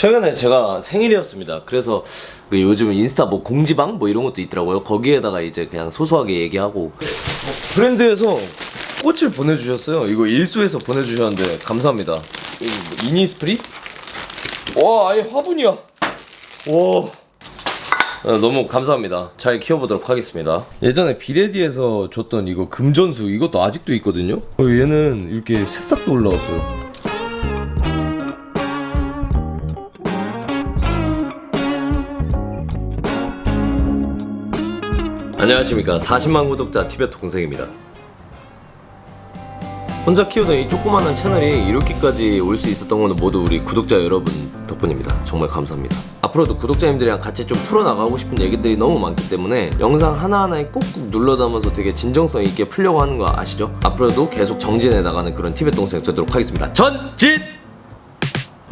최근에 제가 생일이었습니다. 그래서 그 요즘 인스타 뭐 공지방 뭐 이런 것도 있더라고요. 거기에다가 이제 그냥 소소하게 얘기하고 브랜드에서 꽃을 보내주셨어요. 이거 일소에서 보내주셨는데 감사합니다. 이니스프리? 와 아예 화분이야. 와. 어, 너무 감사합니다. 잘 키워보도록 하겠습니다. 예전에 비레디에서 줬던 이거 금전수 이것도 아직도 있거든요. 어, 얘는 이렇게 새싹도 올라왔어요. 안녕하십니까. 40만 구독자 티벳 동생입니다. 혼자 키우던 이 조그마한 채널이 이렇게까지 올 수 있었던 거는 모두 우리 구독자 여러분 덕분입니다. 정말 감사합니다. 앞으로도 구독자님들이랑 같이 좀 풀어나가고 싶은 얘기들이 너무 많기 때문에 영상 하나하나에 꾹꾹 눌러 담아서 되게 진정성 있게 풀려고 하는 거 아시죠? 앞으로도 계속 정진해 나가는 그런 티벳 동생 되도록 하겠습니다. 전진!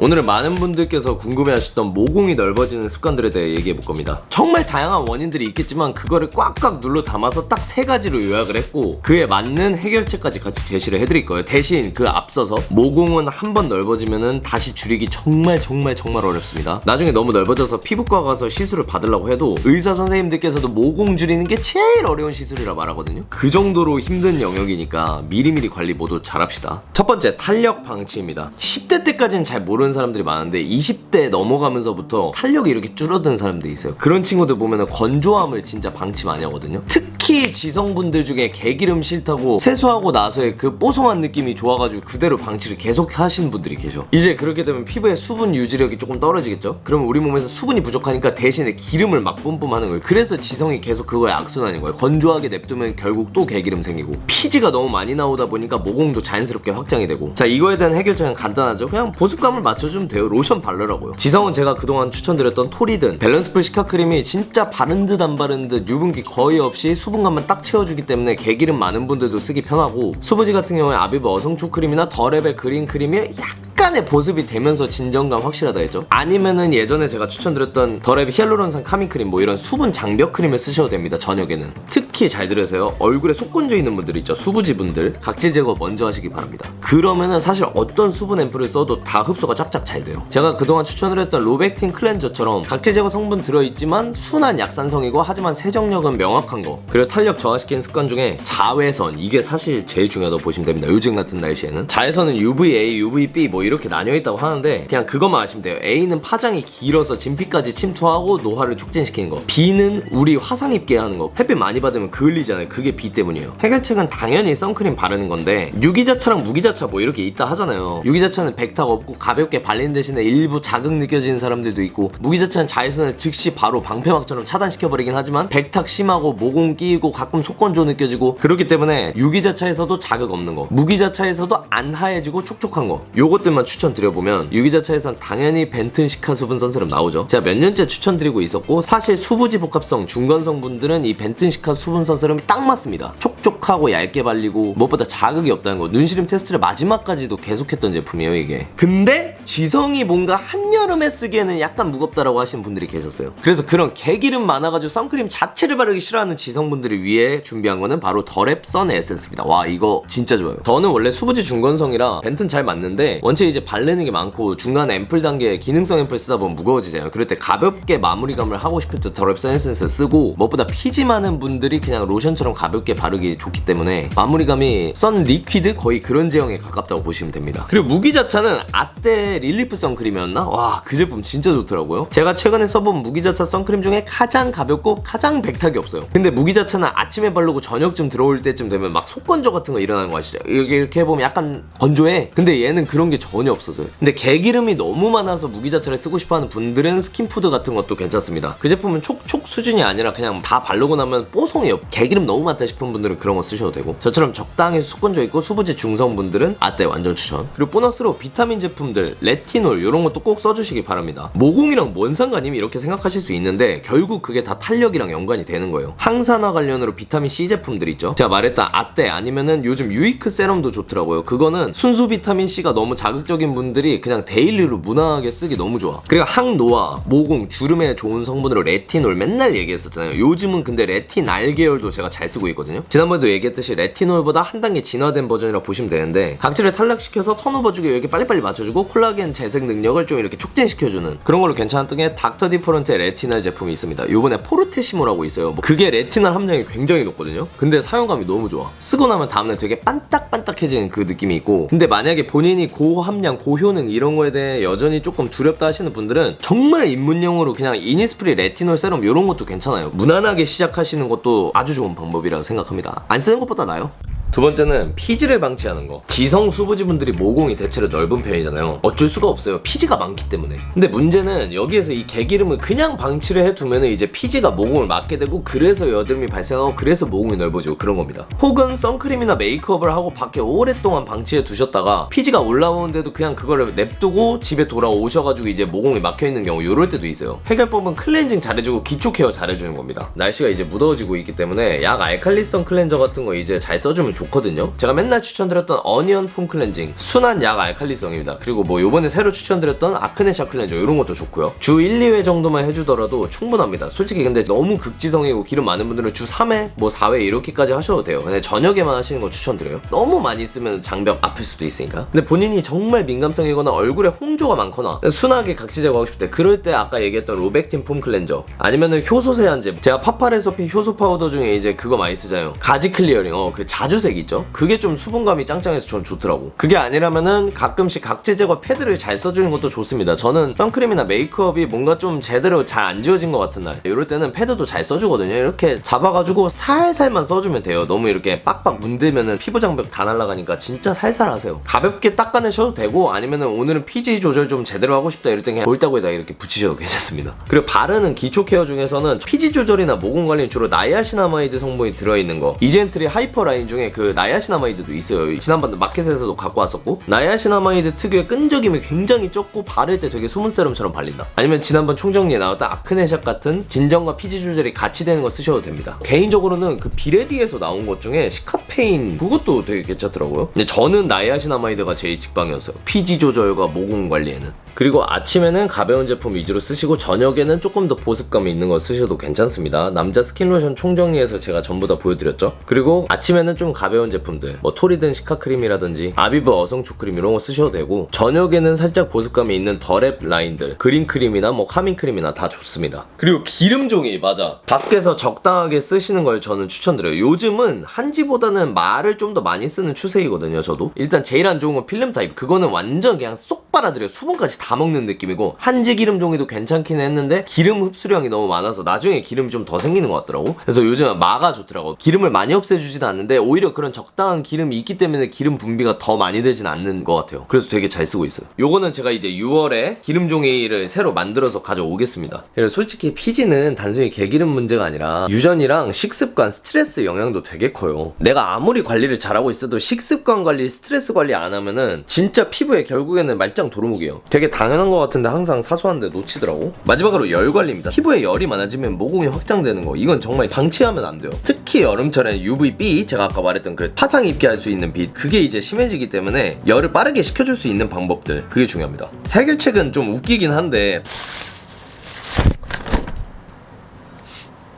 오늘은 많은 분들께서 궁금해하셨던 모공이 넓어지는 습관들에 대해 얘기해 볼 겁니다. 정말 다양한 원인들이 있겠지만 그거를 꽉꽉 눌러 담아서 딱 세 가지로 요약을 했고 그에 맞는 해결책까지 같이 제시를 해드릴 거예요. 대신 그 앞서서 모공은 한 번 넓어지면은 다시 줄이기 정말 정말 정말 어렵습니다. 나중에 너무 넓어져서 피부과 가서 시술을 받으려고 해도 의사 선생님들께서도 모공 줄이는 게 제일 어려운 시술이라 말하거든요. 그 정도로 힘든 영역이니까 미리미리 관리 모두 잘합시다. 첫 번째 탄력 방치입니다. 10대 때까지는 잘 모르는 사람들이 많은데 20대 넘어가면서부터 탄력이 이렇게 줄어드는 사람들이 있어요. 그런 친구들 보면은 건조함을 진짜 방치 많이 하거든요. 특 히 지성분들 중에 개기름 싫다고 세수하고 나서의 그 뽀송한 느낌이 좋아가지고 그대로 방치를 계속 하시는 분들이 계셔. 이제 그렇게 되면 피부의 수분 유지력이 조금 떨어지겠죠? 그러면 우리 몸에서 수분이 부족하니까 대신에 기름을 막 뿜뿜 하는 거예요. 그래서 지성이 계속 그거에 악순환인 거예요. 건조하게 냅두면 결국 또 개기름 생기고 피지가 너무 많이 나오다 보니까 모공도 자연스럽게 확장이 되고 자 이거에 대한 해결책은 간단하죠. 그냥 보습감을 맞춰주면 돼요. 로션 바르라고요. 지성은 제가 그동안 추천드렸던 토리든 밸런스풀 시카 크림이 진짜 바른 듯 안 바른 듯 유분기 거의 없이 수분 감만 딱 채워주기 때문에 개기름 많은 분들도 쓰기 편하고 수부지 같은 경우에 아비브 어성초 크림이나 더랩의 그린 크림이 약 간의 보습이 되면서 진정감 확실하다 했죠. 아니면은 예전에 제가 추천드렸던 더랩 히알루론산 카밍 크림 뭐 이런 수분 장벽 크림을 쓰셔도 됩니다. 저녁에는 특히 잘 들으세요. 얼굴에 속건조 있는 분들 있죠. 수부지 분들 각질 제거 먼저 하시기 바랍니다. 그러면은 사실 어떤 수분 앰플을 써도 다 흡수가 쫙쫙 잘 돼요. 제가 그동안 추천을 했던 로백틴 클렌저처럼 각질 제거 성분 들어있지만 순한 약산성이고 하지만 세정력은 명확한 거 그리고 탄력 저하시키는 습관 중에 자외선 이게 사실 제일 중요하다고 보시면 됩니다. 요즘 같은 날씨에는 자외선은 UVA, UVB 뭐 이렇게 나뉘어 있다고 하는데 그냥 그것만 아시면 돼요. A는 파장이 길어서 진피까지 침투하고 노화를 촉진시키는 거. B는 우리 화상 입게 하는 거. 햇빛 많이 받으면 그을리잖아요. 그게 B 때문이에요. 해결책은 당연히 선크림 바르는 건데 유기자차랑 무기자차 뭐 이렇게 있다 하잖아요. 유기자차는 백탁 없고 가볍게 발린 대신에 일부 자극 느껴지는 사람들도 있고 무기자차는 자외선을 즉시 바로 방패막처럼 차단시켜버리긴 하지만 백탁 심하고 모공 끼이고 가끔 속건조 느껴지고 그렇기 때문에 유기자차에서도 자극 없는 거 무기자차에서도 안 하얘지고 촉촉한 거 요것 들만 추천드려보면 유기자 차에선 당연히 벤튼 시카 수분 선세럼 나오죠. 제가 몇 년째 추천드리고 있었고 사실 수부지 복합성 중건성 분들은 이 벤튼 시카 수분 선세럼이 딱 맞습니다. 촉촉하고 얇게 발리고 무엇보다 자극이 없다는 거. 눈시림 테스트를 마지막까지도 계속했던 제품이에요 이게. 근데 지성이 뭔가 한여름에 쓰기에는 약간 무겁다라고 하시는 분들이 계셨어요. 그래서 그런 개기름 많아가지고 선크림 자체를 바르기 싫어하는 지성분들을 위해 준비한 거는 바로 더랩 선 에센스입니다. 와 이거 진짜 좋아요. 저는 원래 수부지 중건성이라 벤튼 잘 맞는데 원체 이제 바르는 게 많고 중간 앰플 단계 기능성 앰플 쓰다 보면 무거워지잖아요. 그럴 때 가볍게 마무리감을 하고 싶을 때 더랩 선 에센스 쓰고 무엇보다 피지 많은 분들이 그냥 로션처럼 가볍게 바르기 좋기 때문에 마무리감이 선 리퀴드 거의 그런 제형에 가깝다고 보시면 됩니다. 그리고 무기자차는 아떼 릴리프 선크림이었나? 와 그 제품 진짜 좋더라고요. 제가 최근에 써본 무기자차 선크림 중에 가장 가볍고 가장 백탁이 없어요. 근데 무기자차는 아침에 바르고 저녁쯤 들어올 때쯤 되면 막 속건조 같은 거 일어나는 거 아시죠? 이렇게, 이렇게 해보면 약간 건조해. 근데 얘는 그런 게 전혀 없어서요. 근데 개기름이 너무 많아서 무기자차를 쓰고 싶어 하는 분들은 스킨푸드 같은 것도 괜찮습니다. 그 제품은 촉촉 수준이 아니라 그냥 다 바르고 나면 뽀송해요. 개기름 너무 많다 싶은 분들은 그런 거 쓰셔도 되고. 저처럼 적당히 속건조 있고 수부지 중성분들은 아떼 완전 추천. 그리고 보너스로 비타민 제품들 레티놀 이런 것도 꼭 써주시기 바랍니다. 모공이랑 뭔 상관임 이렇게 생각하실 수 있는데 결국 그게 다 탄력이랑 연관이 되는 거예요. 항산화 관련으로 비타민 C 제품들 있죠? 제가 말했던 아떼 아니면은 요즘 유이크 세럼도 좋더라고요. 그거는 순수 비타민 C가 너무 자극적인 분들이 그냥 데일리로 무난하게 쓰기 너무 좋아. 그리고 항노화 모공 주름에 좋은 성분으로 레티놀 맨날 얘기했었잖아요. 요즘은 근데 레티날 계열도 제가 잘 쓰고 있거든요. 지난번에도 얘기했듯이 레티놀보다 한 단계 진화된 버전이라 보시면 되는데 각질을 탈락시켜서 턴오버 주기 이렇게 빨리빨리 맞춰주고 콜라겐 콜라겐 재생 능력을 좀 이렇게 촉진시켜주는 그런 걸로 괜찮았던 게 닥터 디퍼런트의 레티날 제품이 있습니다. 요번에 포르테시모라고 있어요. 뭐 그게 레티날 함량이 굉장히 높거든요. 근데 사용감이 너무 좋아. 쓰고 나면 다음날 되게 반딱반딱해지는 그 느낌이 있고 근데 만약에 본인이 고함량, 고효능 이런 거에 대해 여전히 조금 두렵다 하시는 분들은 정말 입문용으로 그냥 이니스프리 레티놀 세럼 이런 것도 괜찮아요. 무난하게 시작하시는 것도 아주 좋은 방법이라고 생각합니다. 안 쓰는 것보다 나아요. 두 번째는 피지를 방치하는 거. 지성 수부지분들이 모공이 대체로 넓은 편이잖아요. 어쩔 수가 없어요. 피지가 많기 때문에. 근데 문제는 여기에서 이 개기름을 그냥 방치를 해두면 이제 피지가 모공을 막게 되고 그래서 여드름이 발생하고 그래서 모공이 넓어지고 그런 겁니다. 혹은 선크림이나 메이크업을 하고 밖에 오랫동안 방치해 두셨다가 피지가 올라오는데도 그냥 그거를 냅두고 집에 돌아오셔가지고 이제 모공이 막혀 있는 경우 이럴 때도 있어요. 해결법은 클렌징 잘해주고 기초 케어 잘해주는 겁니다. 날씨가 이제 무더워지고 있기 때문에 약 알칼리성 클렌저 같은 거 이제 잘 써주면 좋거든요. 제가 맨날 추천드렸던 어니언 폼 클렌징 순한 약 알칼리성입니다. 그리고 뭐 요번에 새로 추천드렸던 아크네샤 클렌저 이런 것도 좋고요. 주 1, 2회 정도만 해주더라도 충분합니다. 솔직히 근데 너무 극지성이고 기름 많은 분들은 주 3회, 뭐 4회 이렇게까지 하셔도 돼요. 근데 저녁에만 하시는 거 추천드려요. 너무 많이 쓰면 장벽 아플 수도 있으니까. 근데 본인이 정말 민감성이거나 얼굴에 홍조가 많거나 순하게 각질 제거하고 싶을 때 그럴 때 아까 얘기했던 로백틴 폼 클렌저 아니면은 효소 세안제 제가 파파레서피 효소 파우더 중에 이제 그거 많이 쓰잖아요. 가지 클리어링 어그 자주 색 있죠. 그게 좀 수분감이 짱짱해서 전 좋더라고. 그게 아니라면은 가끔씩 각질 제거 패드를 잘 써주는 것도 좋습니다. 저는 선크림이나 메이크업이 뭔가 좀 제대로 잘 안 지워진 것 같은 날 이럴 때는 패드도 잘 써주거든요. 이렇게 잡아가지고 살살만 써주면 돼요. 너무 이렇게 빡빡 문대면은 피부 장벽 다 날아가니까 진짜 살살 하세요. 가볍게 닦아내셔도 되고 아니면은 오늘은 피지 조절 좀 제대로 하고 싶다 이럴 때 그냥 볼따구에다 이렇게 붙이셔도 괜찮습니다. 그리고 바르는 기초 케어 중에서는 피지 조절이나 모공 관리는 주로 나이아시나마이드 성분이 들어있는 거 이젠트리 하이퍼 라인 중에 그 나이아시나마이드도 있어요. 지난번 마켓에서도 갖고 왔었고 나이아시나마이드 특유의 끈적임이 굉장히 적고 바를 때 되게 수분 세럼처럼 발린다. 아니면 지난번 총정리에 나왔던 아크네샵 같은 진정과 피지 조절이 같이 되는 거 쓰셔도 됩니다. 개인적으로는 그 비레디에서 나온 것 중에 시카페인 그것도 되게 괜찮더라고요. 근데 저는 나이아시나마이드가 제일 직방이었어요. 피지 조절과 모공 관리에는. 그리고 아침에는 가벼운 제품 위주로 쓰시고 저녁에는 조금 더 보습감이 있는 거 쓰셔도 괜찮습니다. 남자 스킨 로션 총정리해서 제가 전부 다 보여드렸죠. 그리고 아침에는 좀 가벼운 제품들 뭐 토리든 시카크림이라든지 아비브 어성초크림 이런 거 쓰셔도 되고 저녁에는 살짝 보습감이 있는 더랩 라인들 그린크림이나 뭐 카밍크림이나 다 좋습니다. 그리고 기름 종이 맞아. 밖에서 적당하게 쓰시는 걸 저는 추천드려요. 요즘은 한지보다는 말을 좀 더 많이 쓰는 추세이거든요. 저도 일단 제일 안 좋은 건 필름 타입 그거는 완전 그냥 쏙 빨아들여요. 수분까지 다 먹는 느낌이고 한지 기름 종이도 괜찮긴 했는데 기름 흡수량이 너무 많아서 나중에 기름이 좀 더 생기는 것 같더라고. 그래서 요즘은 마가 좋더라고. 기름을 많이 없애주지도 않는데 오히려 그런 적당한 기름이 있기 때문에 기름 분비가 더 많이 되진 않는 것 같아요. 그래서 되게 잘 쓰고 있어요. 요거는 제가 이제 6월에 기름 종이를 새로 만들어서 가져오겠습니다. 그래서 솔직히 피지는 단순히 개기름 문제가 아니라 유전이랑 식습관, 스트레스 영향도 되게 커요. 내가 아무리 관리를 잘하고 있어도 식습관 관리, 스트레스 관리 안 하면은 진짜 피부에 결국에는 말짱 도루묵이에요. 되게 당연한 것 같은데 항상 사소한데 놓치더라고. 마지막으로 열 관리입니다. 피부에 열이 많아지면 모공이 확장되는 거. 이건 정말 방치하면 안 돼요. 특히 여름철에 UVB 제가 아까 말했던 그 파상 입게 할 수 있는 빛 그게 이제 심해지기 때문에 열을 빠르게 식혀줄 수 있는 방법들 그게 중요합니다. 해결책은 좀 웃기긴 한데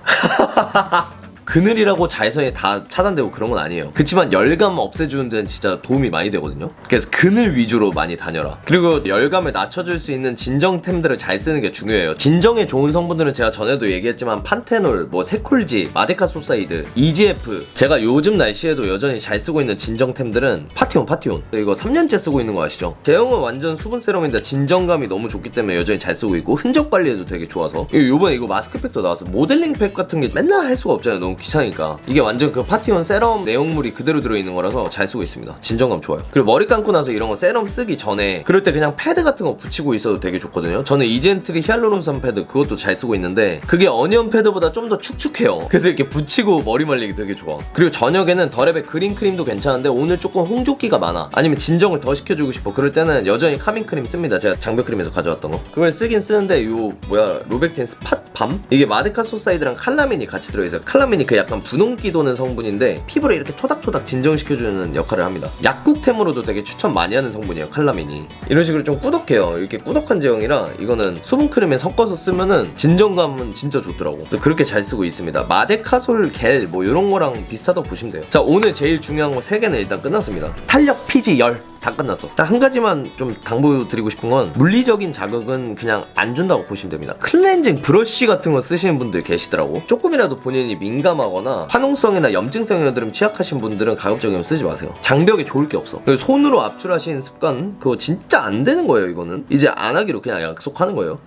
그늘이라고 자외선이 다 차단되고 그런 건 아니에요. 그렇지만 열감 없애주는 데는 진짜 도움이 많이 되거든요. 그래서 그늘 위주로 많이 다녀라. 그리고 열감을 낮춰줄 수 있는 진정템들을 잘 쓰는 게 중요해요. 진정에 좋은 성분들은 제가 전에도 얘기했지만 판테놀, 뭐 세콜지, 마데카 소사이드, EGF. 제가 요즘 날씨에도 여전히 잘 쓰고 있는 진정템들은 파티온, 파티온. 이거 3년째 쓰고 있는 거 아시죠? 제형은 완전 수분 세럼인데 진정감이 너무 좋기 때문에 여전히 잘 쓰고 있고 흔적 관리에도 되게 좋아서. 요번에 이거 마스크팩도 나와서 모델링 팩 같은 게 맨날 할 수가 없잖아요. 너무 귀찮으니까. 이게 완전 그 파티온 세럼 내용물이 그대로 들어있는 거라서 잘 쓰고 있습니다. 진정감 좋아요. 그리고 머리 감고 나서 이런 거 세럼 쓰기 전에 그럴 때 그냥 패드 같은 거 붙이고 있어도 되게 좋거든요. 저는 이젠트리 히알루론산 패드 그것도 잘 쓰고 있는데 그게 어니언 패드보다 좀 더 축축해요. 그래서 이렇게 붙이고 머리 말리기 되게 좋아. 그리고 저녁에는 더랩의 그린 크림도 괜찮은데 오늘 조금 홍조기가 많아. 아니면 진정을 더 시켜주고 싶어. 그럴 때는 여전히 카밍 크림 씁니다. 제가 장벽 크림에서 가져왔던 거. 그걸 쓰긴 쓰는데 요 뭐야 로백틴 스팟 밤? 이게 마데카 소사이드랑 칼라민이 같이 들어있어요. 칼라민이 그 약간 분홍기 도는 성분인데 피부를 이렇게 토닥토닥 진정시켜주는 역할을 합니다. 약국템으로도 되게 추천 많이 하는 성분이에요. 칼라민이. 이런 식으로 좀 꾸덕해요. 이렇게 꾸덕한 제형이라 이거는 수분크림에 섞어서 쓰면은 진정감은 진짜 좋더라고. 그렇게 잘 쓰고 있습니다. 마데카솔 겔 뭐 이런 거랑 비슷하다고 보시면 돼요. 자 오늘 제일 중요한 거 3개는 일단 끝났습니다. 탄력, 피지, 열. 다 끝났어. 딱한 가지만 좀 당부드리고 싶은 건 물리적인 자극은 그냥 안 준다고 보시면 됩니다. 클렌징 브러쉬 같은 거 쓰시는 분들 계시더라고. 조금이라도 본인이 민감하거나 화농성이나 염증성 여드름 취약하신 분들은 가급적이면 쓰지 마세요. 장벽에 좋을 게 없어. 그리고 손으로 압출하시는 습관 그거 진짜 안 되는 거예요. 이거는 이제 안 하기로 그냥 약속하는 거예요.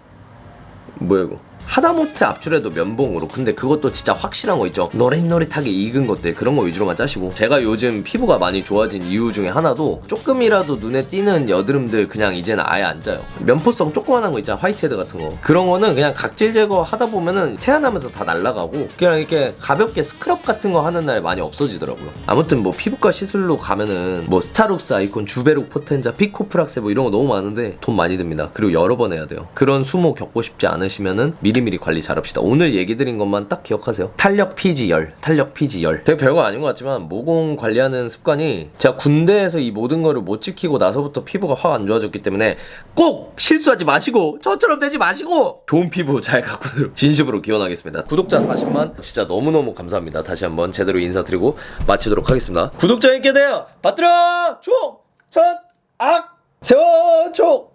뭐야 이거? 하다못해 압출해도 면봉으로. 근데 그것도 진짜 확실한 거 있죠. 노릇노릇하게 익은 것들 그런 거 위주로만 짜시고. 제가 요즘 피부가 많이 좋아진 이유 중에 하나도 조금이라도 눈에 띄는 여드름들 그냥 이제는 아예 안 짜요. 면포성 조그만한 거 있잖아. 화이트헤드 같은 거. 그런 거는 그냥 각질 제거 하다 보면은 세안하면서 다 날라가고 그냥 이렇게 가볍게 스크럽 같은 거 하는 날 많이 없어지더라고요. 아무튼 뭐 피부과 시술로 가면은 뭐 스타룩스 아이콘 주베룩 포텐자 피코프락세 뭐 이런 거 너무 많은데 돈 많이 듭니다. 그리고 여러 번 해야 돼요. 그런 수모 겪고 싶지 않으시면은 미리미리 관리 잘합시다. 오늘 얘기 드린 것만 딱 기억하세요. 탄력 피지 열 탄력 피지 열. 되게 별거 아닌 것 같지만 모공 관리하는 습관이 제가 군대에서 이 모든 거를 못 지키고 나서부터 피부가 확 안 좋아졌기 때문에 꼭 실수하지 마시고 저처럼 되지 마시고 좋은 피부 잘 갖고 진심으로 기원하겠습니다. 구독자 40만 진짜 너무너무 감사합니다. 다시 한번 제대로 인사드리고 마치도록 하겠습니다. 구독자에게 대여 받들어! 총천악! 저총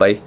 바이